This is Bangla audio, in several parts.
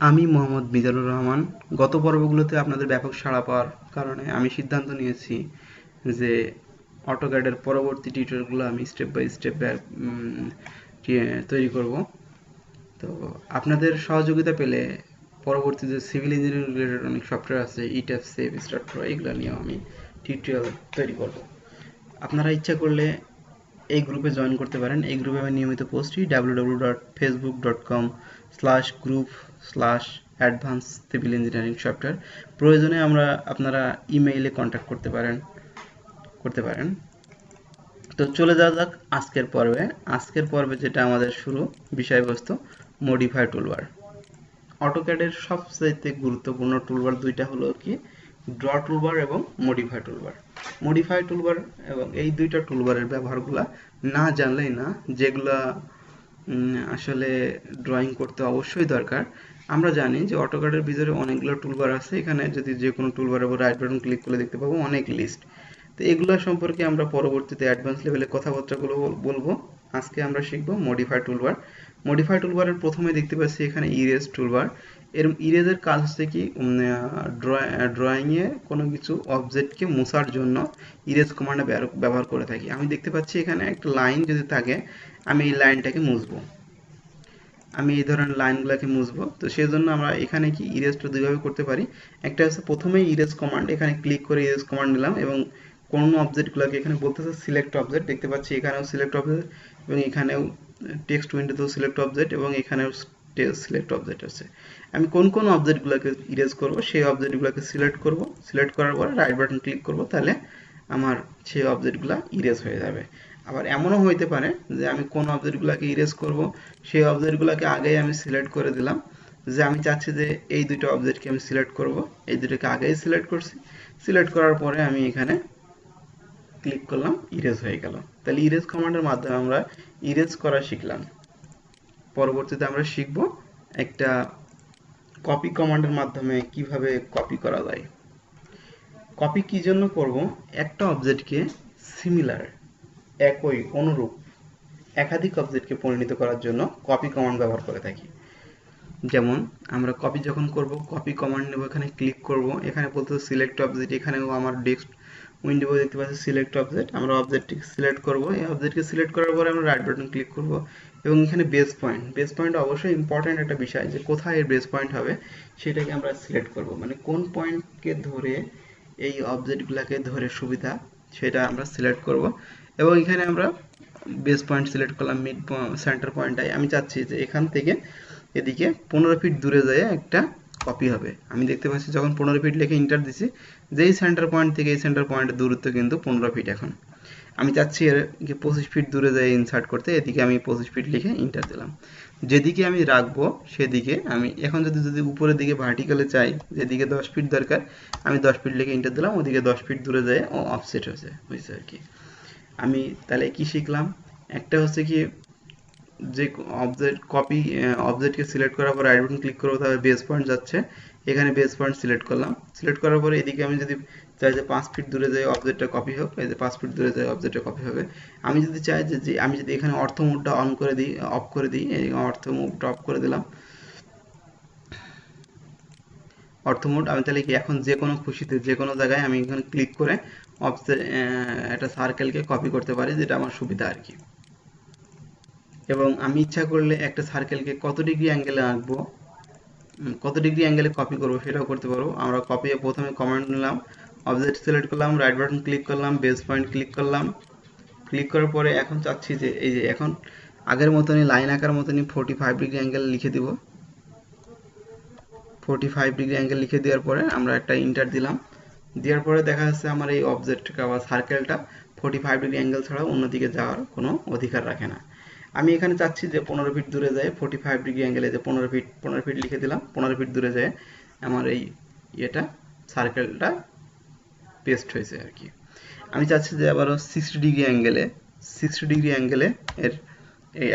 আমি মোহাম্মদ মিজানুর রহমান। গত পর্বগুলোতে আপনাদের ব্যাপক সাড়া পাওয়ার কারণে আমি সিদ্ধান্ত নিয়েছি যে অটোক্যাডের পরবর্তী টিউটোরিয়ালগুলো আমি স্টেপ বাই স্টেপ তৈরি করব। তো আপনাদের সহযোগিতা পেলে পরবর্তী যে সিভিল ইঞ্জিনিয়ারিং রিলেটেড অনেক সফটওয়্যার আছে ইট্যাপ সেভ স্টার্ট এগুলো নিয়েও আমি টিউটোরিয়াল তৈরি করব। আপনারা ইচ্ছা করলে এই গ্রুপে জয়েন করতে পারেন। এই গ্রুপে আমি নিয়মিত পোস্ট দিই W W dot Facebook dot com slash group slash advance civil engineering software প্রয়োজনে আমরা আপনারা ইমেইলে কন্ট্যাক্ট করতে পারেন করতে পারেন। তো চলে যাওয়া যাক আজকের পর্বে। আজকের পর্বে যেটা আমাদের শুরু, বিষয়বস্তু মডিফাই টুলবার অটোক্যাডের সবচাইতে গুরুত্বপূর্ণ টুলবার দুইটা হলো কি? ড্র টুলবার এবং মডিফাই টুলবার মডিফাই টুলবার এবং এই দুইটা টুলবারের ব্যবহারগুলা না জানলেই না, যেগুলা আসলে ড্রয়িং করতে অবশ্যই দরকার। আমরা জানি যে অটোকাডের ভিতরে অনেকগুলো টুলবার আছে। এখানে যদি যে কোনো টুলবারের উপর রাইট বাটন ক্লিক করলে দেখতে পাবো অনেক লিস্ট তো এগুলো সম্পর্কে আমরা পরবর্তীতে অ্যাডভান্স লেভেলে কথাবার্তাগুলো বলব। আজকে আমরা শিখব মডিফাই টুলবার মডিফাই টুলবারের প্রথমে দেখতে পাচ্ছি এখানে ইরেজ টুলবার এর ইরেজের কাজ হচ্ছে কি ড্রয়িংয়ে কোনো কিছু অবজেক্টকে মোছার জন্য ইরেজ কমান্ডে ব্যবহার করে থাকি। আমি দেখতে পাচ্ছি এখানে একটা লাইন যদি থাকে, আমি এই লাইনটাকে মুছবো। আমি এই ধরনের লাইনগুলোকে মুছবো। তো সেই জন্য আমরা এখানে কি ইরেজটা দুইভাবে করতে পারি। একটা হচ্ছে প্রথমেই ইরেজ কমান্ড এখানে ক্লিক করে ইরেজ কমান্ড নিলাম এবং কোন অবজেক্টগুলোকে এখানে বলতেছে সিলেক্ট অবজেক্ট দেখতে পাচ্ছি এখানেও সিলেক্ট অবজেক্ট এবং এখানেও টেক্সট উইন্ডোতেও সিলেক্ট অবজেক্ট এবং এখানেও সিলেক্ট অবজেক্ট আছে। আমি কোন কোন অবজেক্টগুলোকে ইরেজ করব, সেই অবজেক্টগুলোকে সিলেক্ট করব। সিলেক্ট করার পরে রাইট বাটন ক্লিক করব, তাহলে আমার সেই অবজেক্টগুলো ইরেজ হয়ে যাবে। আবার এমনও হইতে পারে যে আমি কোন অবজেক্টগুলোকে ইরেজ করব, সেই অবজেক্টগুলোকে আগেই আমি সিলেক্ট করে দিলাম। যে আমি চাচ্ছি যে এই দুটো অবজেক্টকে আমি সিলেক্ট করব, এই দুটোকে আগেই সিলেক্ট করছি। সিলেক্ট করার পরে আমি এখানে ক্লিক করলাম ইরেজ হয়ে গেল। তাহলে ইরেজ কমান্ডের মাধ্যমে আমরা ইরেজ করা শিখলাম। পরবর্তীতে আমরা শিখব একটা কপি কমান্ডের মাধ্যমে কীভাবে কপি করা যায়। কপি কি জন্য করব? একটা অবজেক্টকে সিমিলার একই, অনুরূপ, একাধিক অবজেক্টকে পরিণত করার জন্য কপি কমান্ড ব্যবহার করে থাকি। যেমন, আমরা কপি যখন করব কপি কমান্ড নেব, এখানে ক্লিক করব, এখানে বলতে সিলেক্ট অবজেক্ট এখানেও আমার ডেস্ক উইন্ডো দেখতে পাচ্ছি সিলেক্ট অবজেক্ট আমরা অবজেক্টটিকে সিলেক্ট করব, এই অবজেক্টকে সিলেক্ট করার পরে আমরা রাইট বাটন ক্লিক করব এবং এখানে বেস পয়েন্ট বেস পয়েন্ট অবশ্যই ইম্পর্ট্যান্ট একটা বিষয় যে কোথায় এর বেস পয়েন্ট হবে, সেটাকে আমরা সিলেক্ট করব। মানে কোন পয়েন্টকে ধরে এই অবজেক্টগুলোকে ধরে সুবিধা, সেটা আমরা সিলেক্ট করব। এবং এখানে আমরা বেস পয়েন্ট সিলেক্ট করলাম মিড সেন্টার পয়েন্টটাই আমি চাচ্ছি যে এখান থেকে এদিকে পনেরো ফিট দূরে যায় একটা কপি হবে। আমি দেখতে পাচ্ছি যখন পনেরো ফিট লিখে ইন্টার দিছি, যেই সেন্টার পয়েন্ট থেকে এই সেন্টার পয়েন্টের দূরত্ব কিন্তু পনেরো ফিট এখন। আমি চাচ্ছি এর পঁচিশ ফিট দূরে যাই ইনসার্ট করতে, এদিকে আমি পঁচিশ ফিট লিখে ইন্টার দিলাম। যেদিকে আমি রাখব, সেদিকে আমি, এখন যদি যদি উপরের দিকে ভার্টিক্যালে চাই, যেদিকে দশ ফিট দরকার, আমি দশ ফিট লিখে ইন্টার দিলাম, ওদিকে দশ ফিট দূরে যায়, ও অফসেট হয়েছে হয়েছে আর কি। আমি তাহলে কি শিখলাম? একটা হচ্ছে কি, যে অবজেক্ট কপি অবজেক্টকে সিলেক্ট করার পর রাইট বাটন ক্লিক করব, তাহলে বেস পয়েন্ট যাচ্ছে। এখানে বেস পয়েন্ট সিলেক্ট করলাম। সিলেক্ট করার পরে এদিকে আমি যদি চাই যে পাঁচ ফিট দূরে যাই অবজেক্টটা কপি হোক, এই যে পাঁচ ফিট দূরে যাই অবজেক্টটা কপি হবে। আমি যদি চাই যে আমি যদি এখানে অর্থ মুডটা অন করে দিই অফ করে দিই অর্থ মুভটা অফ করে দিলাম। অর্থ মোড আমি তাহলে কি এখন যে কোনো খুশিতে, যে কোনো জায়গায় আমি এখানে ক্লিক করে একটা সার্কেলকে কপি করতে পারি, যেটা আমার সুবিধা আর কি। এবং আমি ইচ্ছা করলে একটা সার্কেলকে কত ডিগ্রি অ্যাঙ্গেলে আঁকবো, কত ডিগ্রি অ্যাঙ্গেলে কপি করব সেটাও করতে পারব। আমরা কপি প্রথমে কমান্ড নিলাম অবজেক্ট সিলেক্ট করলাম রাইট বাটন ক্লিক করলাম বেস পয়েন্ট ক্লিক করলাম। ক্লিক করার পরে এখন চাচ্ছি যে এই যে এখন আগের মতনই লাইন আঁকার মতনই ফোর্টি ফাইভ ডিগ্রি অ্যাঙ্গেল লিখে দিব। ফোর্টি ফাইভ ডিগ্রি অ্যাঙ্গেল লিখে দেওয়ার পরে আমরা একটা ইন্টার দিলাম। দেওয়ার পরে দেখা যাচ্ছে আমার এই অবজেক্টটা বা সার্কেলটা ফোর্টি ফাইভ ডিগ্রি অ্যাঙ্গেল ছাড়াও অন্যদিকে যাওয়ার কোনো অধিকার রাখে না। আমি এখানে চাচ্ছি যে পনেরো ফিট দূরে যায় ফোর্টি ফাইভ ডিগ্রি অ্যাঙ্গেলে যে পনেরো ফিট পনেরো ফিট লিখে দিলাম, পনেরো ফিট দূরে যায় আমার এই ইয়েটা সার্কেলটা পেস্ট হয়েছে আর কি আমি চাচ্ছি যে আবারও সিক্সটি ডিগ্রি অ্যাঙ্গেলে সিক্সটি ডিগ্রি অ্যাঙ্গেলে এর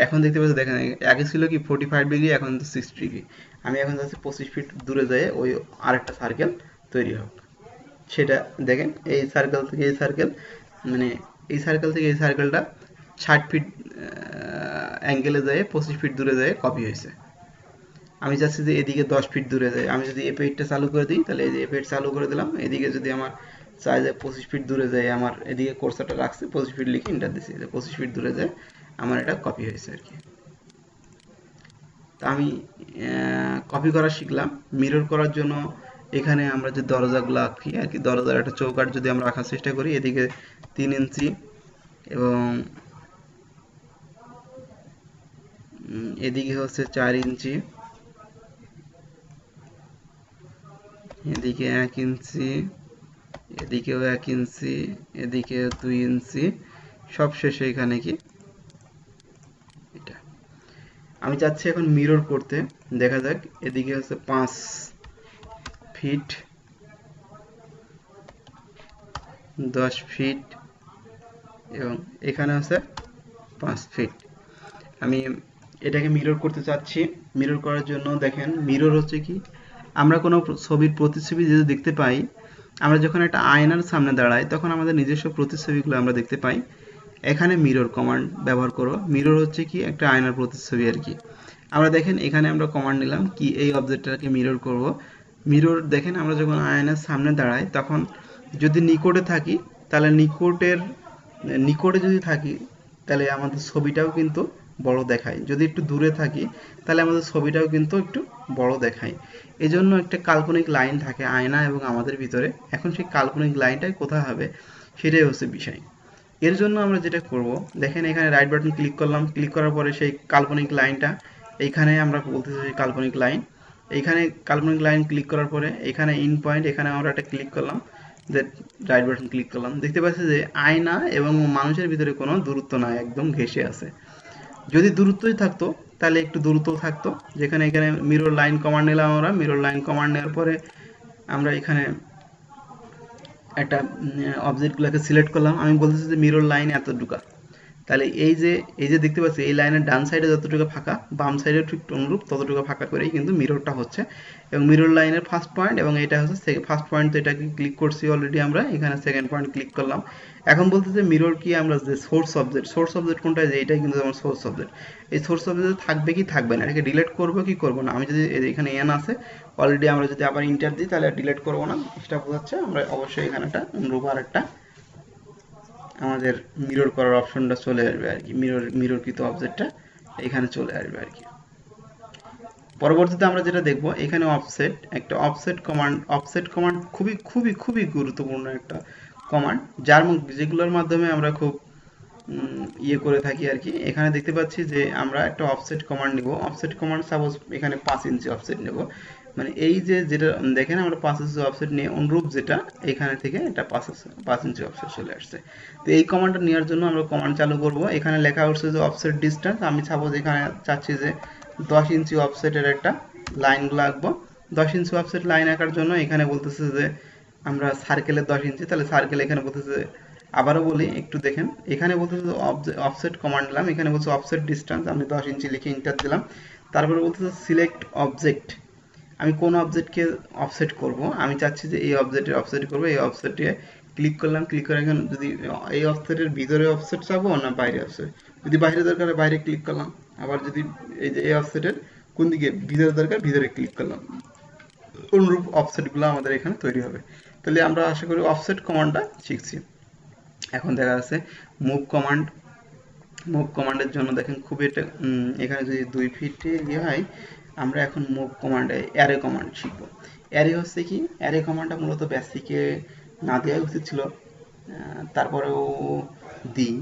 এখন দেখতে পাচ্ছি, দেখেন, আগে ছিল কি ফোর্টি ফাইভ ডিগ্রি এখন তো সিক্সটি ডিগ্রি আমি এখন চাচ্ছি পঁচিশ ফিট দূরে যায় ওই আরেকটা সার্কেল তৈরি হোক। সেটা দেখেন, এই সার্কেল থেকে এই সার্কেল মানে এই সার্কেল থেকে এই সার্কেলটা ষাট ফিট অ্যাঙ্গেলে যায় পঁচিশ ফিট দূরে যায় কপি হয়েছে। আমি চাচ্ছি যে এদিকে দশ ফিট দূরে যায় আমি যদি এ পেজটা চালু করে দিই, তাহলে এই যে এ পেজ চালু করে দিলাম, এদিকে যদি আমার চাই যে পঁচিশ ফিট দূরে যায়, আমার এদিকে কোর্সারটা রাখছে, পঁচিশ ফিট লিখে ইন্টার দিচ্ছি যে পঁচিশ ফিট দূরে যায়, আমার এটা কপি হয়েছে আর কি। তা আমি কপি করা শিখলাম। মিরর করার জন্য এখানে আমরা যে দরজাগুলো আঁকি, আর কি, দরজার একটা চৌকাট যদি আমরা রাখার চেষ্টা করি, এদিকে তিন ইঞ্চি এবং এদিকে হচ্ছে চার ইঞ্চি। এদিকে এক ইঞ্চি। এদিকেও এক ইঞ্চি এদিকে দুই ইঞ্চি, সব শেষে এখানে কি? এটা। আমি চাচ্ছি এখন মিরর করতে, দেখা যাক, এদিকে হচ্ছে পাঁচ ফিট দশ ফিট এবং এখানে হচ্ছে পাঁচ ফিট আমি এটাকে মিরর করতে চাচ্ছি। মিরর করার জন্য দেখেন মিরর হচ্ছে কি? আমরা কোনো ছবির প্রতিছবি যদি দেখতে পাই আমরা যখন একটা আয়নার সামনে দাঁড়াই, তখন আমাদের নিজস্ব প্রতিচ্ছবিগুলো আমরা দেখতে পাই। এখানে মিরর কমান্ড ব্যবহার করো। মিরর হচ্ছে কি? একটা আয়নার প্রতিচ্ছবি আর কি। আমরা দেখেন, এখানে আমরা কমান্ড নিলাম কি এই অবজেক্টটাকে মিরর করব। মিরর দেখেন, আমরা যখন আয়নার সামনে দাঁড়াই, তখন যদি নিকটে থাকি, তাহলে নিকটের, নিকটে যদি থাকি, তাহলে আমাদের ছবিটাও কিন্তু বড় দেখায় যদি একটু দূরে থাকি, তাহলে আমাদের ছবিটাও কিন্তু একটু বড় দেখায়। এজন্য একটা কাল্পনিক লাইন থাকে আয়না এবং আমাদের ভিতরে। এখন সেই কাল্পনিক লাইনটাই কোথায় হবে, সেটাই হচ্ছে বিষয়। এর জন্য আমরা যেটা করব, দেখেন এখানে রাইট বাটন ক্লিক করলাম। ক্লিক করার পরে সেই কাল্পনিক লাইনটা, এইখানে আমরা বলতেছি সেই কাল্পনিক লাইন। এইখানে কাল্পনিক লাইন ক্লিক করার পরে, এখানে ইন পয়েন্ট এখানে আমরা একটা ক্লিক করলাম। রাইট বাটন ক্লিক করলাম। দেখতে পাচ্ছি যে আয়না এবং মানুষের ভিতরে কোনো দূরত্ব নাই, একদম ঘেসে আছে। যদি দূরত্বই থাকতো, তাহলে একটু দূরত্ব থাকতো। যেখানে এখানে মিরর লাইন কমান্ড নিলাম আমরা। মিরর লাইন কমান্ড নেওয়ার পরে আমরা এখানে একটা অবজেক্টগুলোকে সিলেক্ট করলাম। আমি বলতেছি যে মিরর লাইন এতটুকু। তাহলে এই যে এই যে দেখতে পাচ্ছি, এই লাইনের ডান সাইডে যতটুকু ফাঁকা, বাম সাইডে ঠিক অনুরূপ, ততটুকু ফাঁকা করেই কিন্তু মিররটা হচ্ছে। এবং মিরর লাইনের ফার্স্ট পয়েন্ট এবং এটা হচ্ছে ফার্স্ট পয়েন্ট তো এটাকে ক্লিক করছি অলরেডি আমরা। এখানে সেকেন্ড পয়েন্ট ক্লিক করলাম। এখন বলতেছে মিরর কি আমরা যে সোর্স অবজেক্ট সোর্স অবজেক্ট কোনটা, যে এটাই কিন্তু আমার সোর্স অবজেক্ট এই সোর্স অবজেক্ট থাকবে কি থাকবে না, এটাকে ডিলিট করব কি করব না? আমি যদি এখানে এন আছে অলরেডি আমরা যদি আবার ইন্টার দিই, তাহলে ডিলিট করব না। সেটা বোঝাচ্ছে আমরা অবশ্যই এখানে একটা অনুরূপ আর একটা আমাদের মিরর করার অপশনটা চলে আসবে আর কি। মিরর মিররকৃত অবজেক্টটা এখানে চলে আসবে আর কি। পরবর্তীতে আমরা যেটা দেখব, এখানে অফসেট একটা অফসেট কমান্ড অফসেট কমান্ড খুবই খুবই খুবই গুরুত্বপূর্ণ একটা কমান্ড যার যেগুলোর মাধ্যমে আমরা খুব ইয়ে করে থাকি আর কি। এখানে দেখতে পাচ্ছি যে আমরা একটা অফসেট কমান্ড নিব। অফসেট কমান্ড সাপোজ এখানে পাঁচ ইঞ্চি অফসেট নেব। মানে এই যে যেটা দেখেন আমরা পাঁচ ইঞ্চি অফসেট নিয়ে অনুরূপ যেটা, এখানে থেকে এটা পাঁচ পাঁচ ইঞ্চি অফসেট চলে আসছে। তো এই কমান্ডটা নেওয়ার জন্য আমরা কমান্ড চালু করব। এখানে লেখা হচ্ছে যে অফসেট ডিস্টেন্স আমি সাপোজ এখানে চাচ্ছি যে দশ ইঞ্চি অফসেটের একটা লাইন আঁকবো দশ ইঞ্চি অফসেট লাইন আঁকার জন্য এখানে বলতেছে যে আমরা সার্কেলের দশ ইঞ্চি, তাহলে সার্কেল এখানে বলতেছে, আবারও বলি, একটু দেখেন, এখানে বলতেছে অফসেট কমান্ড দিলাম, এখানে বলছে অফসেট ডিস্টেন্স আমি দশ ইঞ্চি লিখে ইন্টার দিলাম, তারপরে বলতেছে সিলেক্ট অবজেক্ট আমি কোন অবজেক্টকে অফসেট করব, আমি চাচ্ছি যে এই অবজেক্টের অফসেট করব, এই অফসেটে ক্লিক করলাম ক্লিক করে এখন যদি এই অফসেটের ভিতরে অফসেট চাবো না বাইরে অফসেট যদি বাইরে দরকার বাইরে ক্লিক করলাম, আবার যদি এই যে এই অফসেটের কোন দিকে ভিতরে দরকার ভিতরে ক্লিক করলাম, অনুরূপ অফসেটগুলো আমাদের এখানে তৈরি হবে। তাহলে আমরা আশা করি অফসেট কমান্ডটা শিখছি। এখন দেখা যাচ্ছে মুভ কমান্ড মুভ কমান্ডের জন্য দেখেন খুব এটা এখানে যদি দুই ফিটে ইয়ে হয়, আমরা এখন মুভ কমান্ডে অ্যারে কমান্ড শিখব। অ্যারে হচ্ছে কি? অ্যারে কমান্ডটা মূলত বেসিকে না দেওয়াই উচিত ছিল। তারপরেও দিই।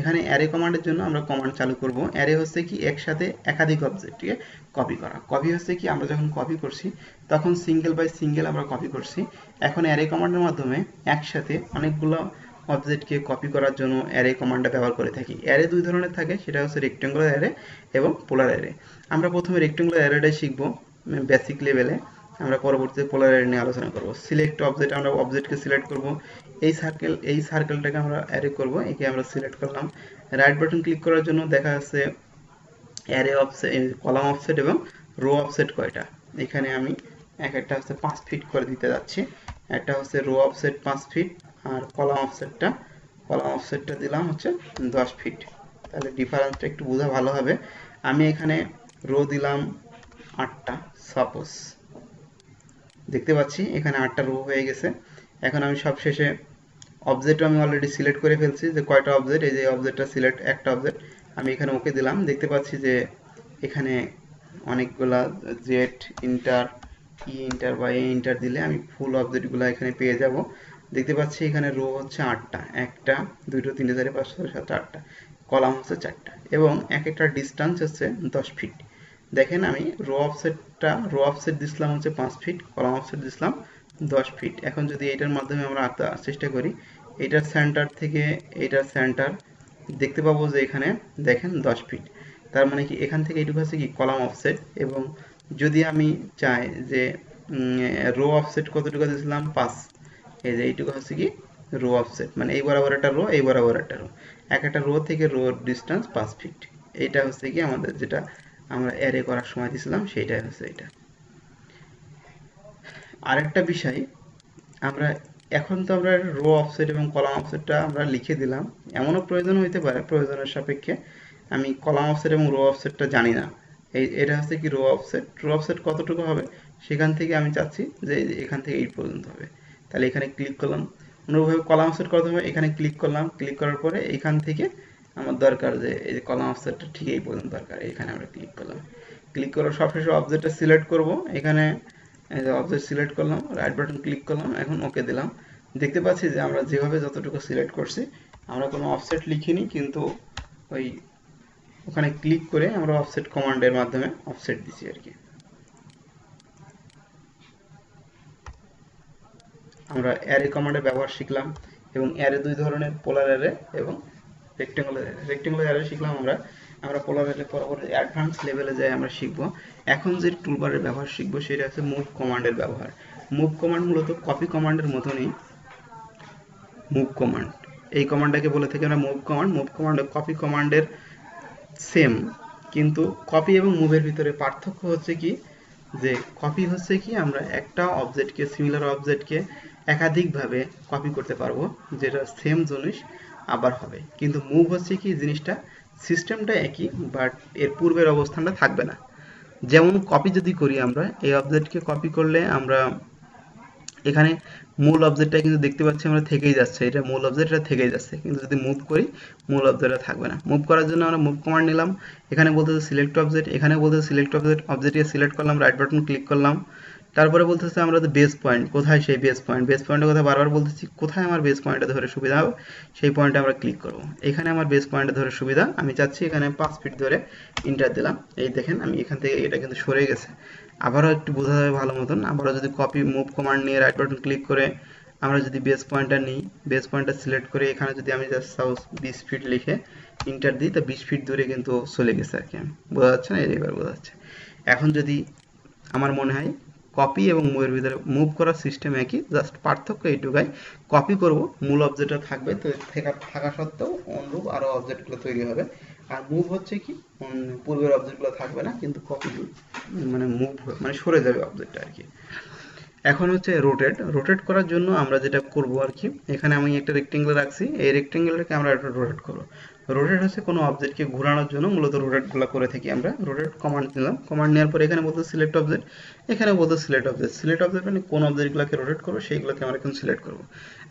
এখানে অ্যারে কমান্ডের জন্য আমরা কমান্ড চালু করব। অ্যারে হচ্ছে কি? একসাথে একাধিক অবজেক্টকে কপি করা। কপি হচ্ছে কি, আমরা যখন কপি করছি, তখন সিঙ্গেল বাই সিঙ্গেল আমরা কপি করছি। এখন অ্যারে কমান্ডের মাধ্যমে একসাথে অনেকগুলো অবজেক্টকে কপি করার জন্য অ্যারে কমান্ডটা ব্যবহার করে থাকি। অ্যারে দুই ধরনের থাকে, সেটা হচ্ছে রেক্টেঙ্গুলার অ্যারে এবং পোলার অ্যারে আমরা প্রথমে রেক্টেঙ্গুলার অ্যারেটাই শিখব বেসিক লেভেলে আমরা পরবর্তীতে পোলার অ্যারে নিয়ে আলোচনা করব। সিলেক্ট অবজেক্ট আমরা অবজেক্টকে সিলেক্ট করব। এই সার্কেল এই সার্কেলটাকে আমরা অ্যারে করব। একে আমরা সিলেক্ট করলাম। রাইট বাটন ক্লিক করার জন্য দেখা যাচ্ছে অ্যারে অফসেট কলাম অফসেট এবং রো অফসেট কয়টা? এখানে আমি এক একটা হচ্ছে পাঁচ ফিট করে দিতে যাচ্ছি। একটা হচ্ছে রো অফসেট পাঁচ ফিট আর কলাম অফসেটটা কলাম অফসেটটা দিলাম হচ্ছে দশ ফিট তাহলে ডিফারেন্সটা একটু বোঝা ভালো হবে। আমি এখানে রো দিলাম আটটা সাপোজ দেখতে পাচ্ছি এখানে আটটা রো হয়ে গেছে। এখন আমি সব শেষে অবজেক্ট আমি অলরেডি সিলেক্ট করে ফেলছি যে কয়টা অবজেক্ট এই যে অবজেক্টটা সিলেক্ট একটা অবজেক্ট আমি এখানে ওকে দিলাম। দেখতে পাচ্ছি যে এখানে অনেকগুলা জেড ইন্টার ই ইন্টার বা এ ইন্টার দিলে আমি ফুল অবজেক্টগুলো এখানে পেয়ে যাব। দেখতে পাচ্ছি এখানে রো হচ্ছে আটটা। একটা দুটো তিনটে চারে ছয় সাত আটটা। কলাম হচ্ছে চারটা। এবং এক একটা ডিস্টান্স হচ্ছে দশ ফিট দেখেন আমি রো অফসেটটা রো অফসেট দিছিলাম হচ্ছে পাঁচ ফিট কলাম অফসেট দিছিলাম দশ ফিট এখন যদি এটার মাধ্যমে আমরা আঁকতে চেষ্টা করি, এটার সেন্টার থেকে, এটার সেন্টার দেখতে পাবো যে এখানে দেখেন দশ ফিট তার মানে কি এখান থেকে এইটুকু হচ্ছে কি কলাম অফসেট এবং যদি আমি চাই যে রো অফসেট কতটুকু দিয়েছিলাম? পাঁচ। এই যে এইটুকু হচ্ছে কি রো অফসেট মানে এই বরাবর একটা রো এই বরাবর একটা রো এক একটা রো থেকে রো ডিস্টেন্স পাঁচ ফিট এইটা হচ্ছে কি আমাদের যেটা আমরা অ্যারে করার সময় দিয়েছিলাম, সেইটাই হচ্ছে এটা। আরেকটা বিষয়, আমরা এখন তো আমরা রো অফসেট এবং কলাম অফসেটটা আমরা লিখে দিলাম। এমনও প্রয়োজন হইতে পারে, প্রয়োজনের সাপেক্ষে। আমি কলাম অফসেট এবং রো অফসেটটা জানি না। এই, এটা হচ্ছে কি রো অফসেট রো অফসেট কতটুকু হবে? সেখান থেকে আমি চাচ্ছি যে এখান থেকে এই পর্যন্ত হবে। তাহলে এখানে ক্লিক করলাম। অনুরূপভাবে কলাম অফসেট কত হবে এখানে ক্লিক করলাম। ক্লিক করার পরে এখান থেকে আমার দরকার যে, এই যে কলাম অফসেটটা ঠিক এই পর্যন্ত দরকার। এখানে আমরা ক্লিক করলাম। ক্লিক করার সবশেষে অবজেক্টটা সিলেক্ট করব। এখানে অবজেক্ট সিলেক্ট করলাম রাইট বাটন ক্লিক করলাম, এখন ওকে দিলাম। দেখতে পাচ্ছি যে আমরা যেভাবে যতটুকু সিলেক্ট করছি, আমরা কোনো অফসেট লিখিনি, কিন্তু ওই ওখানে ক্লিক করে আমরা অফসেট কমান্ডের মাধ্যমে অফসেট দিছি আর কি। আমরা অ্যারে কমান্ডের ব্যবহার শিখলাম, এবং অ্যারে দুই ধরনের পোলার অ্যারে এবং রেক্টেঙ্গুলার রেক্টেঙ্গুলার অ্যারে শিখলাম আমরা। আমরা পোলার পরবর্তী অ্যাডভান্স লেভেলে যাই আমরা শিখব। এখন যে টুলবারের ব্যবহার শিখব সেটা হচ্ছে মুভ কমান্ডের ব্যবহার। মুভ কমান্ড মূলত কপি কমান্ডের মতনই মুভ কমান্ড এই কমান্ডটাকে বলে থাকি আমরা move command move command copy কমান্ডের সেম কিন্তু কপি এবং মুভের ভিতরে পার্থক্য হচ্ছে কি? যে কপি হচ্ছে কি? আমরা একটা অবজেক্টকে সিমিলার অবজেক্টকে একাধিকভাবে কপি করতে পারব, যেটা সেম জিনিস আবার হবে। কিন্তু মুভ হচ্ছে কি? জিনিসটা সিস্টেমটা একই বাট এর পূর্বের অবস্থানটা থাকবে না। যেমন কপি যদি করি আমরা, এই অবজেক্টকে কপি করলে আমরা এখানে মূল অবজেক্টটা কিন্তু দেখতে পাচ্ছি আমরা থেকেই যাচ্ছে। এটা মূল অবজেক্টটা থেকেই যাচ্ছে। কিন্তু যদি মুভ করি, মূল অবজেক্টটা থাকবে না। মুভ করার জন্য আমরা মুভ কমান্ড নিলাম। এখানে বলতেছে সিলেক্ট অবজেক্ট এখানে বলতেছে সিলেক্ট অবজেক্ট অবজেক্টকে সিলেক্ট করলাম রাইট বাটন ক্লিক করলাম। তারপরে বলতেছে আমরা বেস পয়েন্ট কোথায় সেই বেস পয়েন্ট বেস পয়েন্টের কথা বারবার বলতেছি, কোথায় আমার বেস পয়েন্টটা ধরে সুবিধা হবে? সেই পয়েন্টে আমরা ক্লিক করব। এখানে আমার বেস পয়েন্টে ধরে সুবিধা, আমি চাচ্ছি এখানে পাঁচ ফিট ধরে ইন্টার দিলাম। এই দেখেন, আমি এখান থেকে এটা কিন্তু সরে গেছে। আবারও একটু বোঝা যাবে ভালো মতন। আবারও যদি কপি মুভ কমান্ড নিয়ে রাইট বাটন ক্লিক করে আমরা যদি বেস পয়েন্টটা নিই বেস পয়েন্টটা সিলেক্ট করে এখানে যদি আমি জাস্ট সাউস বিশ ফিট লিখে ইন্টার দিই, তা বিশ ফিট দূরে কিন্তু চলে গেছে আর কি। বোঝা যাচ্ছে না? এবার বোঝা যাচ্ছে। এখন যদি আমার মনে হয় কপি এবং মুভের ভিতরে মুভ করার সিস্টেম একই। জাস্ট পার্থক্য এইটুকাই। কপি করব, মূল অবজেক্টটা থাকবে, তো থাকা সত্ত্বেও অনুরূপ আরও অবজেক্টগুলো তৈরি হবে। আর মুভ হচ্ছে কি পূর্বের অবজেক্টগুলো থাকবে না, কিন্তু কপি মানে মুভ মানে সরে যাবে অবজেক্টটা আর কি এখন হচ্ছে রোটেট রোটেট করার জন্য আমরা যেটা করব আর কি এখানে আমি একটা রেক্টেঙ্গেল রাখছি, এই রেক্টেঙ্গেলটাকে আমরা একটা রোটেট করব। রোটেট হচ্ছে কোনো অবজেক্টকে ঘোরানোর জন্য, মূলত রোটেটগুলো করে থাকি আমরা। রোটেট কমান্ড নিলাম। কমান্ড নেওয়ার পর এখানে বলতে সিলেক্ট অবজেক্ট এখানে বলতে সিলেক্ট অবজেক্ট সিলেক্ট অবজেক্ট মানে কোন অবজেক্টগুলোকে রোটেট করব, সেইগুলোকে আমরা এখন সিলেক্ট করব।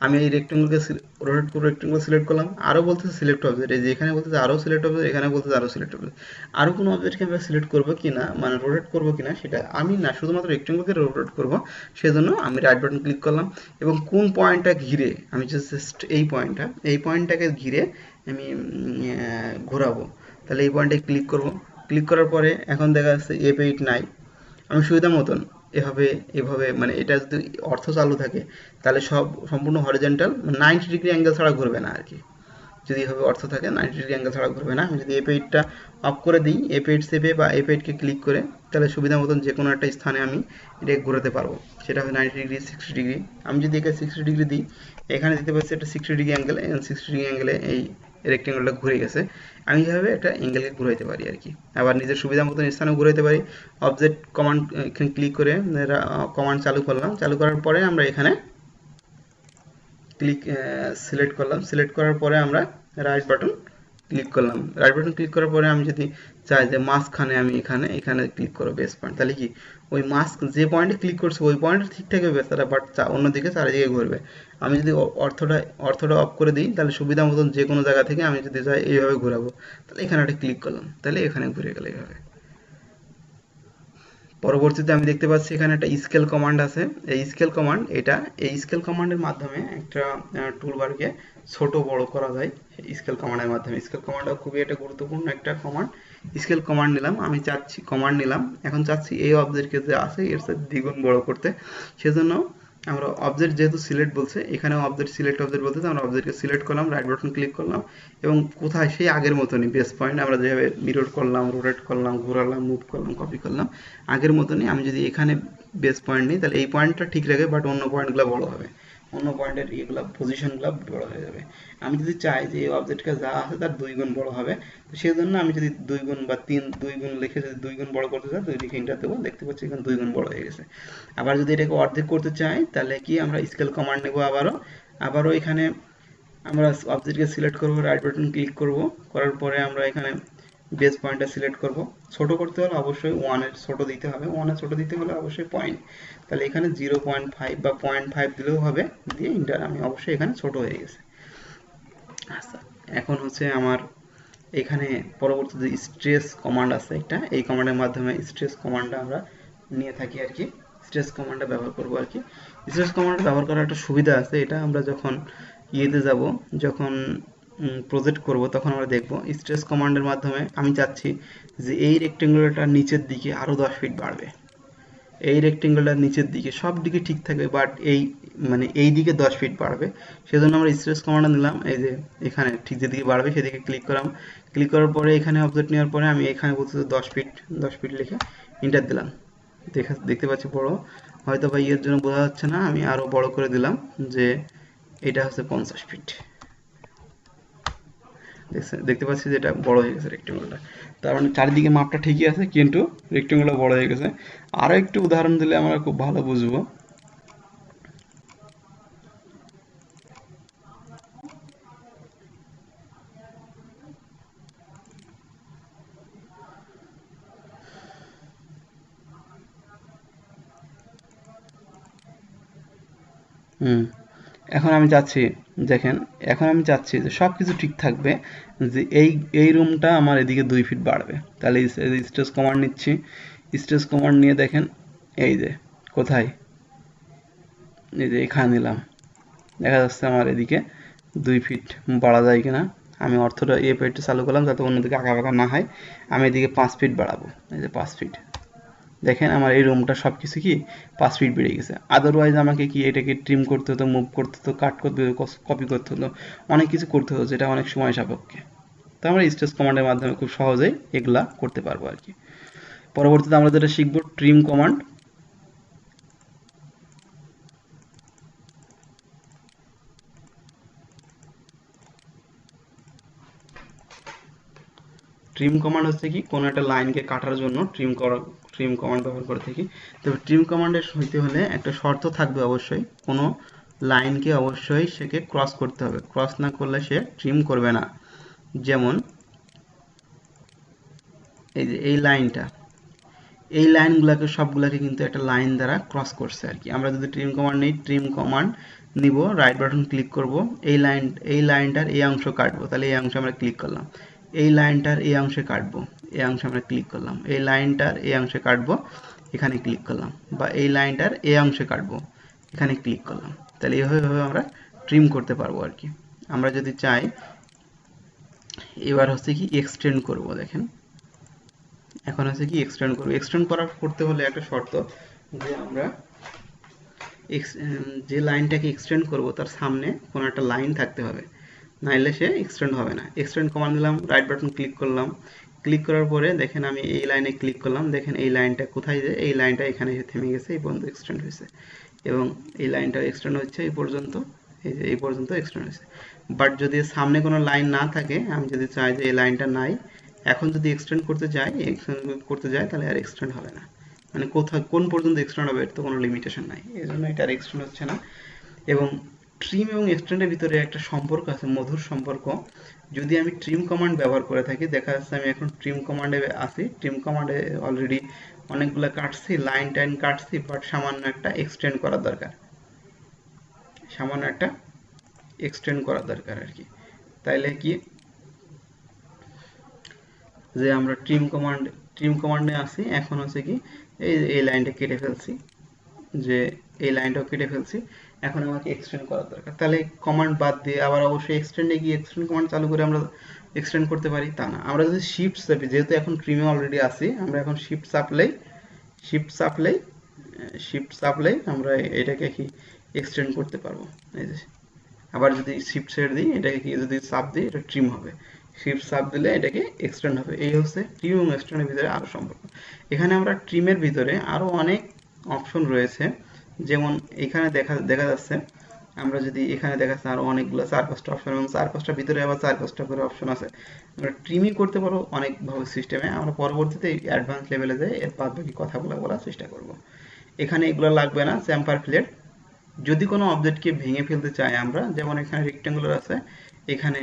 আমি এই রেক্টেঙ্গেলকে রোটেট করে রেক্টেঙ্গেল সিলেক্ট করলাম। আরও বলতে সিলেক্ট অবজেক্ট এই যে এখানে বলতেছে আরও সিলেক্ট অবজেক্ট এখানে বলতে আরও সিলেক্ট অবজেক্ট আরও কোনো অবজেক্টকে আমরা সিলেক্ট করব কি না মানে রোটেট করব কি না সেটা আমি না, শুধুমাত্র রেক্টেঙ্গেলকে রোটেট করব, সেজন্য আমি রাইট বাটন ক্লিক করলাম। এবং কোন পয়েন্টটা ঘিরে, আমি জাস্ট এই পয়েন্টটা এই পয়েন্টটাকে ঘিরে আমি ঘোরাবো। তাহলে এই পয়েন্টে ক্লিক করব। ক্লিক করার পরে এখন দেখা যাচ্ছে এফ এইট নাই। আমি সুবিধা মতন এভাবে এভাবে মানে এটা যদি অর্থ চালু থাকে, তাহলে সব সম্পূর্ণ হরিজেন্টাল নাইনটি ডিগ্রি অ্যাঙ্গেল ছাড়া ঘুরবে না আর কি যদি এভাবে অর্থ থাকে নাইনটি ডিগ্রি অ্যাঙ্গেল ছাড়া ঘুরবে না। আমি যদি এফ এইটটা অফ করে দিই এফ এইট সেভে বা এফ এইটকে ক্লিক করে, তাহলে সুবিধা মতন যে কোনো একটা স্থানে আমি এটাকে ঘোরাতে পারব। সেটা হবে নাইনটি ডিগ্রি সিক্সটি ডিগ্রি আমি যদি একে সিক্সটি ডিগ্রি দিই, এখানে দিতে পারছি একটা sixty degree angle sixty degree অ্যাঙ্গেলে এই রেক্টেঙ্গলটা ঘুরে গেছে। আমি এইভাবে একটা অ্যাঙ্গেলকে ঘুরাইতে পারি আর কি। আবার নিজের সুবিধা মতন স্থানেও ঘুরাইতে পারি। অবজেক্ট কমান্ড এখানে ক্লিক করে কমান্ড চালু করলাম। চালু করার পরে আমরা এখানে ক্লিক সিলেক্ট করলাম। সিলেক্ট করার পরে আমরা রাইট বাটন ক্লিক করলাম। রাইট বাটন ক্লিক করার পরে আমি যদি চাই যে মাঝখানে আমি এখানে এখানে ক্লিক করব বেস পয়েন্ট তাহলে কি? ওই মাস যে পয়েন্টে ক্লিক করছে, ওই পয়েন্টে ঠিক থাকবে তারা বাট অন্যদিকে চারিদিকে ঘুরবে। আমি যদি অর্থটা অর্থটা অফ করে দিই, তাহলে সুবিধা মতন যে কোনো জায়গা থেকে আমি যদি চাই এইভাবে ঘোরাবো। তাহলে এখানে একটা ক্লিক করলাম। তাহলে এখানে ঘুরে গেলে এইভাবে। পরবর্তীতে আমি দেখতে পাচ্ছি এখানে একটা স্কেল কমান্ড আছে। এই স্কেল কমান্ড এটা, এই স্কেল কমান্ডের মাধ্যমে একটা টুলবারকে ছোট বড় করা যায়। স্কেল কমান্ডের মাধ্যমে। স্কেল কমান্ডটা খুবই একটা গুরুত্বপূর্ণ একটা কমান্ড স্কেল কমান্ড নিলাম, আমি চাচ্ছি কমান্ড নিলাম। এখন চাচ্ছি এই অবজেক্টকে যে আছে, এর সাথে দ্বিগুণ বড় করতে। সেজন্য আমরা অবজেক্ট যেহেতু সিলেক্ট বলছে এখানে অবজেক্ট সিলেক্ট অবজেক্ট বলতে আমরা অবজেক্টকে সিলেক্ট করলাম রাইট বাটন ক্লিক করলাম, এবং কোথায় সেই আগের মতনই বেস পয়েন্ট আমরা যেভাবে মিরর করলাম রোটেট করলাম, ঘোরালাম মুভ করলাম কপি করলাম, আগের মতনই আমি যদি এখানে বেস পয়েন্ট নেই, তাহলে এই পয়েন্টটা ঠিক রাখে বাট অন্য পয়েন্টগুলো বড় হবে। অন্য পয়েন্টের এগুলো পজিশনগুলো বড় হয়ে যাবে। আমি যদি চাই যে এই অবজেক্টটা যা আছে তার দুই গুণ বড় হবে সেই জন্য আমি যদি দুই গুণ বা তিন, দুই গুণ লিখে যদি দুই গুণ বড় করতে চাই দুই লিখে ইন্টার দেবো। দেখতে পাচ্ছি এখানে দুই গুণ বড় হয়ে গেছে। আবার যদি এটাকে অর্ধেক করতে চাই, তাহলে কি আমরা স্কেল কমান্ড নেব আবারও। আবারও এখানে আমরা অবজেক্টকে সিলেক্ট করব রাইট বাটন ক্লিক করব। করার পরে আমরা এখানে বেস পয়েন্টটা সিলেক্ট করব। ছোট করতে হলে অবশ্যই ওয়ানের ছোট দিতে হবে। ওয়ানের ছোট দিতে হলে অবশ্যই পয়েন্ট তাহলে এখানে জিরো পয়েন্ট ফাইভ বা পয়েন্ট ফাইভ দিলেও হবে। দিয়ে ইন্টার আমি অবশ্যই এখানে ছোট হয়ে গেছে। আচ্ছা এখন হচ্ছে আমার এখানে পরবর্তীতে স্ট্রেস কমান্ড আছে একটা, এই কমান্ডের মাধ্যমে স্ট্রেস কমান্ডটা আমরা নিয়ে থাকি আর কি। স্ট্রেস কমান্ডটা ব্যবহার করব আর কি। স্ট্রেস কমান্ডটা ব্যবহার করার একটা সুবিধা আছে। এটা আমরা যখন ইয়েতে যাব, যখন প্রজেক্ট করব, তখন আমরা দেখব স্ট্রেস কমান্ডের মাধ্যমে আমি চাচ্ছি যে এই রেক্টেঙ্গুলারটা নিচের দিকে আরও দশ ফিট বাড়বে। এই রেক্টেঙ্গলটার নিচের দিকে সব দিকে ঠিক থাকবে বাট এই মানে এই দিকে দশ ফিট বাড়বে। সেজন্য আমরা স্ট্রেস কমান্ডটা নিলাম, এই যে এখানে ঠিক যেদিকে বাড়বে সেদিকে ক্লিক করলাম ক্লিক করার পরে এখানে অবজেক্ট নেওয়ার পরে আমি এখানে বলতে দশ ফিট দশ ফিট লিখে ইন্টার দিলাম। দেখা, দেখতে পাচ্ছি বড়। হয়তো বা ইয়ের জন্য বোঝা যাচ্ছে না, আমি আরও বড় করে দিলাম যে এটা হচ্ছে পঞ্চাশ ফিট দেখতে পাচ্ছি যে এটা বড় হয়ে গেছে রেক্টেঙ্গলটা তার মানে চারিদিকে মাপটা ঠিকই আছে, কিন্তু রেক্টেঙ্গলটা বড় হয়ে গেছে। আরও একটু উদাহরণ দিলে আমরা খুব ভালো বুঝব। হুম। এখন আমি চাচ্ছি দেখেন, এখন আমি চাচ্ছি যে সব কিছু ঠিক থাকবে, যে এই এই রুমটা আমার এদিকে দুই ফিট বাড়বে। তাহলে স্টেজ কমান্ড নিচ্ছি স্টেজ কমান্ড নিয়ে দেখেন, এই যে, কোথায়? এই যে এখানে নিলাম। দেখা যাচ্ছে আমার এদিকে দুই ফিট বাড়া যায় কিনা। আমি অর্থটা এ পেটটা চালু করলাম যাতে অন্যদিকে আঁকা বাঁকা না হয়। আমি এদিকে পাঁচ ফিট বাড়াবো, এই যে পাঁচ ফিট দেখেন আমার এই রুমটা সব কিছু কি পাঁচ ফিট বেড়ে গেছে। আদারওয়াইজ আমাকে কি এটাকে ট্রিম করতে হতো মুভ করতে হতো কাট করতে হতো কপি করতে হতো, অনেক কিছু করতে হতো, যেটা অনেক সময় সাপেক্ষে। তো আমরা স্টেজ কমান্ডের মাধ্যমে খুব সহজেই এগুলা করতে পারব আর কি পরবর্তীতে আমরা যেটা শিখব ট্রিম কমান্ড ট্রিম কমান্ড হচ্ছে কি, কোনো একটা লাইনকে কাটার জন্য ট্রিম করা ট্রিম কমান্ড ব্যবহার করে থাকি। তবে ট্রিম কমান্ডের হইতে হলে একটা শর্ত থাকবে অবশ্যই। কোনো লাইনকে অবশ্যই সেকে ক্রস করতে হবে। ক্রস না করলে সে ট্রিম করবে না। যেমন, এই যে এই লাইনটা এই লাইনগুলোকে সবগুলোকে কিন্তু একটা লাইন দ্বারা ক্রস করছে আর কি। আমরা যদি ট্রিম কমান্ড নিই ট্রিম কমান্ড নিব রাইট বাটন ক্লিক করব, এই লাইন এই লাইনটার এই অংশ কাটবো। তাহলে এই অংশ আমরা ক্লিক করলাম। এই লাইনটার এই অংশে কাটবো। এই অংশে আমরা ক্লিক করলাম। এই লাইনটার এই অংশে কাটবো। এখানে ক্লিক করলাম। বা এই লাইনটার এই অংশে কাটবো। এখানে ক্লিক করলাম। তাহলে এইভাবে আমরা ট্রিম করতে পারব আর কি। আমরা যদি চাই, এবার হচ্ছে কি এক্সটেন্ড করব, দেখেন। এখন হচ্ছে কি এক্সটেন্ড করব। এক্সটেন্ড করার করতে হলে একটা শর্ত যে আমরা যে লাইনটাকে এক্সটেন্ড করব, তার সামনে কোনো একটা লাইন থাকতে হবে। নাইলে সে এক্সটেন্ড হবে না। এক্সটেন্ড কমান্ড দিলাম রাইট বাটন ক্লিক করলাম। ক্লিক করার পরে দেখেন আমি এই লাইনে ক্লিক করলাম। দেখেন এই লাইনটা কোথায় যায় এই লাইনটা এখানে এসে থেমে গেছে, এই পর্যন্ত এক্সটেন্ড হয়েছে। এবং এই লাইনটা এক্সটেন্ড হচ্ছে, এই পর্যন্ত, এই যে, এই পর্যন্ত এক্সটেন্ড হয়েছে। বাট যদি সামনে কোনো লাইন না থাকে, আমি যদি চাই যে এই লাইনটা নাই, এখন যদি এক্সটেন্ড করতে যাই এক্সটেন্ড করতে যাই তাহলে আর এক্সটেন্ড হবে না। মানে কোথাও, কোন পর্যন্ত এক্সটেন্ড হবে, এর তো কোনো লিমিটেশন নাই। এই জন্য এটা আর এক্সটেন্ড হচ্ছে না। এবং ট্রিম এবং এক্সটেন্ডের ভিতরে একটা সম্পর্ক আছে, মধুর সম্পর্ক। যদি আমি ট্রিম কমান্ড ব্যবহার করে থাকি, দেখা যাচ্ছে আমি এখন ট্রিম কমান্ডে আছি। ট্রিম কমান্ডে অলরেডি অনেকগুলো কাটছি লাইন টাইন কাটছি বাট সামান্য একটা এক্সটেন্ড করার দরকার। সামান্য একটা এক্সটেন্ড করা দরকার আর কি। তাইলে কি? যে আমরা ট্রিম কমান্ড ট্রিম কমান্ডে আসি এখন হচ্ছে কি, এই এই লাইনটা কেটে ফেলছি। যে এই লাইনটাও কেটে ফেলছি। এখন আমাকে এক্সটেন্ড করার দরকার। তাহলে কমান্ড বাদ দিয়ে আবার অবশ্যই এক্সটেন্ডে গিয়ে এক্সটেন্ড কমান্ড চালু করে আমরা এক্সটেন্ড করতে পারি, তা না। আমরা যদি শিফট চাপি যেহেতু এখন ক্রিমে অলরেডি আছি, আমরা এখন শিফট চাপলেই শিফট চাপলেই শিফট চাপলেই আমরা এটাকে কি এক্সটেন্ড করতে পারব। এই যে, আবার যদি শিফট ছেড়ে দিই, এটাকে কি যদি চাপ দিই, এটা ট্রিম হবে। শিফট চাপ দিলে এটাকে এক্সটেন্ড হবে। এই হচ্ছে ট্রিম এবং এক্সটেন্ডের ভিতরে আরও সম্পর্ক। এখানে আমরা ট্রিমের ভিতরে আরও অনেক অপশন রয়েছে। যেমন এখানে দেখা দেখা যাচ্ছে, আমরা যদি এখানে দেখা যাচ্ছে আরও অনেকগুলো চার পাঁচটা অপশন এবং চার পাঁচটা ভিতরে আবার চার পাঁচটা করে অপশন আছে। আমরা ট্রিমিং করতে পারব অনেকভাবে সিস্টেমে আমরা পরবর্তীতে অ্যাডভান্স লেভেলে যাই এর বাদ বাকি কথাগুলো বলার চেষ্টা করব। এখানে এগুলো লাগবে না চ্যাম্পার প্লেট যদি কোনো অবজেক্টকে ভেঙে ফেলতে চাই আমরা, যেমন এখানে রেক্টেঙ্গুলার আছে, এখানে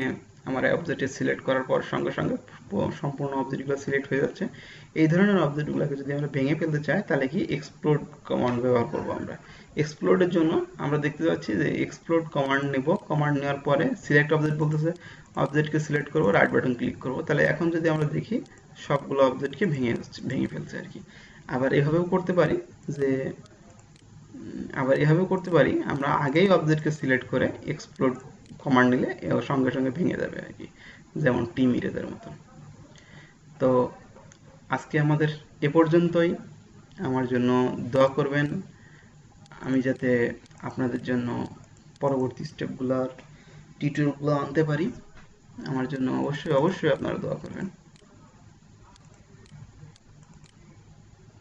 আমার অবজেক্টে সিলেক্ট করার পর সঙ্গে সঙ্গে সম্পূর্ণ অবজেক্টগুলো সিলেক্ট হয়ে যাচ্ছে। এই ধরনের অবজেক্টগুলোকে যদি আমরা ভেঙে ফেলতে চাই, তাহলে কি এক্সপ্লোড কমান্ড ব্যবহার করব আমরা। এক্সপ্লোডের জন্য আমরা দেখতে পাচ্ছি যে এক্সপ্লোড কমান্ড নেব। কমান্ড নেওয়ার পরে সিলেক্ট অবজেক্ট বলতেছে। অবজেক্টকে সিলেক্ট করব রাইট বাটন ক্লিক করব। তাহলে এখন যদি আমরা দেখি, সবগুলো অবজেক্টকে ভেঙে ভেঙে ফেলছে আর কি। আবার এভাবেও করতে পারি যে আবার এভাবেও করতে পারি। আমরা আগেই অবজেক্টকে সিলেক্ট করে এক্সপ্লোড কমান্ড নিলে সঙ্গে সঙ্গে ভেঙে যাবে আর কি, যেমন টিম ইরেজের মতো। তো আজকে আমাদের এ পর্যন্তই। আমার জন্য দোয়া করবেন। আমি যাতে আপনাদের জন্য পরবর্তী স্টেপগুলোর টিউটোরিয়ালগুলো আনতে পারি। আমার জন্য অবশ্যই অবশ্যই আপনারা দোয়া করবেন।